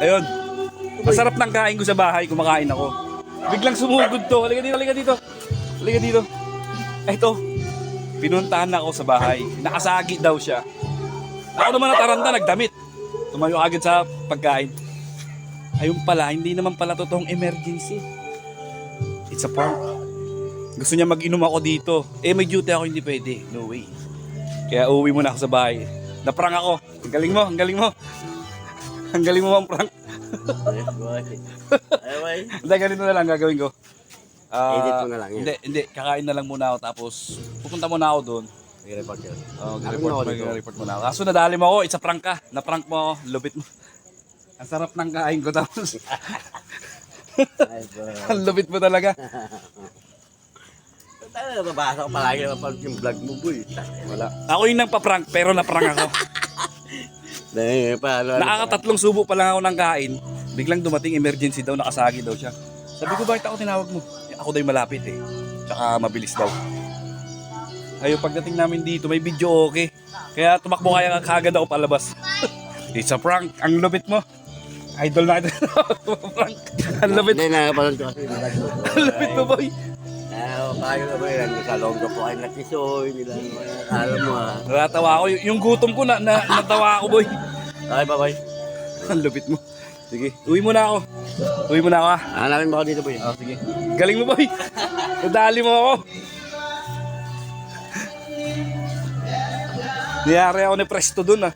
Ayun. Masarap ng kain ko sa bahay, kumakain ako. Biglang sumugod to. Halika dito, halika dito. Halika dito. Eto. Pinuntahan ako sa bahay. Nakasagi daw siya. Ako naman nataranta, nagdamit. Tumayo agad sa pagkain. Ayun pala, hindi naman pala totoong emergency. It's a prank. Gusto niya mag-inom ako dito. Eh, may duty ako, hindi pwede. No way. Kaya uuwi muna ako sa bahay. Naprank ako. Ang galing mo, ang galing mo. Ang galing mo. Yes, boy. Ay. Hindi, ganito na lang gagawin ko. Ah, Edit mo na lang yan. Hindi, hindi. Kakain na lang muna ako tapos pupunta muna ako doon. May report yun. Oh, report, dito? report muna ako. Kaso nadali mo ako, it's a prank ka. Na-prank mo ako, lupit mo. Ang sarap ng kain ko tapos Ay, ang lupit mo talaga. Tayo na babasa ko palagi naman pag yung vlog mo, boy. Wala. Ako yung nagpa-prank pero na-prank ako. Nakakatatlong subo pa lang ako ng kain. Biglang dumating emergency daw, nakasagi daw siya. Sabi ko, bakit ako tinawag mo? Eh, Ako daw malapit eh. Tsaka mabilis daw. Ayun, pagdating namin dito, may video okay. Kaya tumakbo kaya kagad ako palabas. It's a prank. Ang lupit mo. Idol na ito. prank. Ang lupit. Hindi, nakapanood ko kasi. Ang lupit mo, boy. Paano na ba yan? Sa loob ko po ay natisoy nila. Alam mo ah. Natatawa ako. Yung gutom ko, na, na, natawa ako, boy. Okay, bye-bye. Ang lupit mo. Sige, uwi muna ako. Uwi muna ako, ha? Hanapin mo ako dito, boy. Oh, sige. Galing mo, boy. Nadali mo ako. Niyari ako ni Presto dun, ah.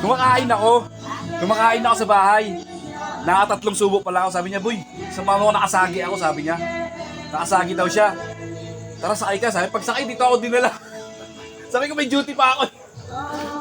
Kumakain ako. Kumakain ako sa bahay. Nakatatlong subo pa lang ako. Sabi niya, boy, sa mama ko nakasagi ako, sabi niya. Nakasagi daw siya. Tara, sakay ka. Sabi, pag sakay, dito ako dinala. sabi ko, may duty pa ako. Oh.